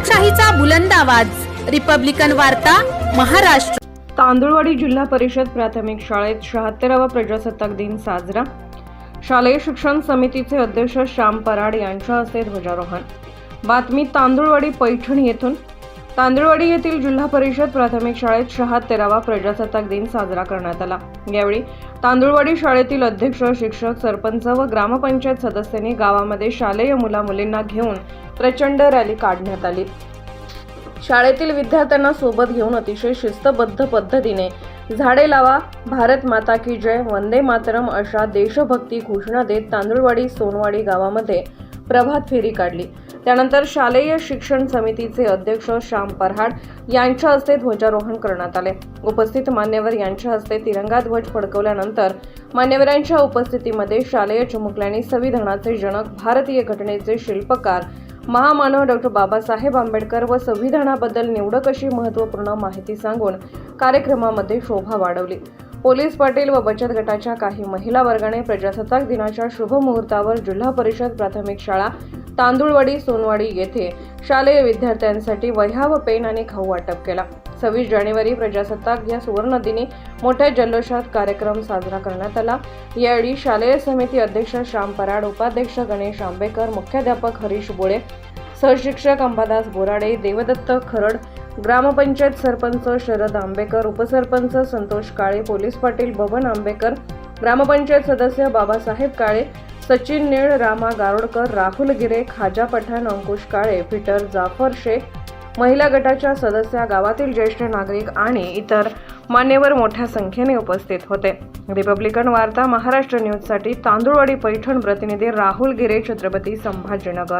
लोकशाहीचा बुलंद आवाज. रिपब्लिकन वार्ता महाराष्ट्र. तांदुळवाडी जिल्हा परिषद प्राथमिक शाळेत शहात्तरावा प्रजासत्ताक दिन साजरा. शालेय शिक्षण समितीचे अध्यक्ष श्याम पराड यांच्या हस्ते ध्वजारोहण. बातमी तांदुळवाडी पैठण येथून. तांदुळवाडी येथील जिल्हा परिषद प्राथमिक शाळेत शहात्तरावा प्रजासत्ताक दिन साजरा करण्यात आला. यावेळी तांदुळवाडी शाळेतील अध्यक्ष शिक्षक सरपंच व ग्रामपंचायत सदस्यांनी गावामध्ये शालेय मुलामुलींना घेऊन प्रचंड रॅली काढण्यात आली. शाळेतील विद्यार्थ्यांना सोबत घेऊन अतिशय शिस्तबद्ध पद्धतीने झाडे लावा भारत माता की जय वंदे मातरम अशा देशभक्ती घोषणा देत तांदुळवाडी सोनवाडी गावामध्ये प्रभात फेरी काढली. त्यानंतर शालेय शिक्षण समितीचे अध्यक्ष श्याम परहाड यांच्या हस्ते ध्वजारोहण करण्यात आले. उपस्थित मान्यवर यांच्या हस्ते तिरंगा ध्वज फडकवल्यानंतर मान्यवरांच्या उपस्थितीमध्ये शालेय चिमुकल्यांनी संविधानाचे जनक भारतीय घटनेचे शिल्पकार महामानव डॉक्टर बाबासाहेब आंबेडकर व संविधानाबद्दल निवडक अशी महत्त्वपूर्ण माहिती सांगून कार्यक्रमामध्ये शोभा वाढवली. पोलीस पाटील व बचत गटाच्या काही महिला वर्गाने प्रजासत्ताक दिनाच्या शुभमुहूर्तावर जिल्हा परिषद प्राथमिक शाळा तांदूळवाडी सोनवाडी येथे शालेय विद्यार्थ्यांसाठी वह्या व पेन आणि खाऊ वाटप केला. सव्वीस जानेवारी प्रजासत्ताक या सुवर्णदिनी मोठ्या जल्लोषात कार्यक्रम साजरा करण्यात आला. यावेळी शालेय समिती अध्यक्ष श्याम पराड उपाध्यक्ष गणेश आंबेकर मुख्याध्यापक हरीश बोळे सहशिक्षक अंबादास बोराडे देवदत्त खरड ग्रामपंचायत सरपंच शरद आंबेकर उपसरपंच संतोष काळे पोलीस पाटील बबन आंबेकर ग्रामपंचायत सदस्य बाबासाहेब काळे सचिन निळ रामा गारोडकर राहुल गिरे खाजा पठाण अंकुश काळे पीटर जाफर शेख महिला गटाच्या सदस्या गावातील ज्येष्ठ नागरिक आणि इतर मान्यवर मोठ्या संख्येने उपस्थित होते. रिपब्लिकन वार्ता महाराष्ट्र न्यूजसाठी तांदुळवाडी पैठण प्रतिनिधी राहुल गिरे छत्रपती संभाजीनगर.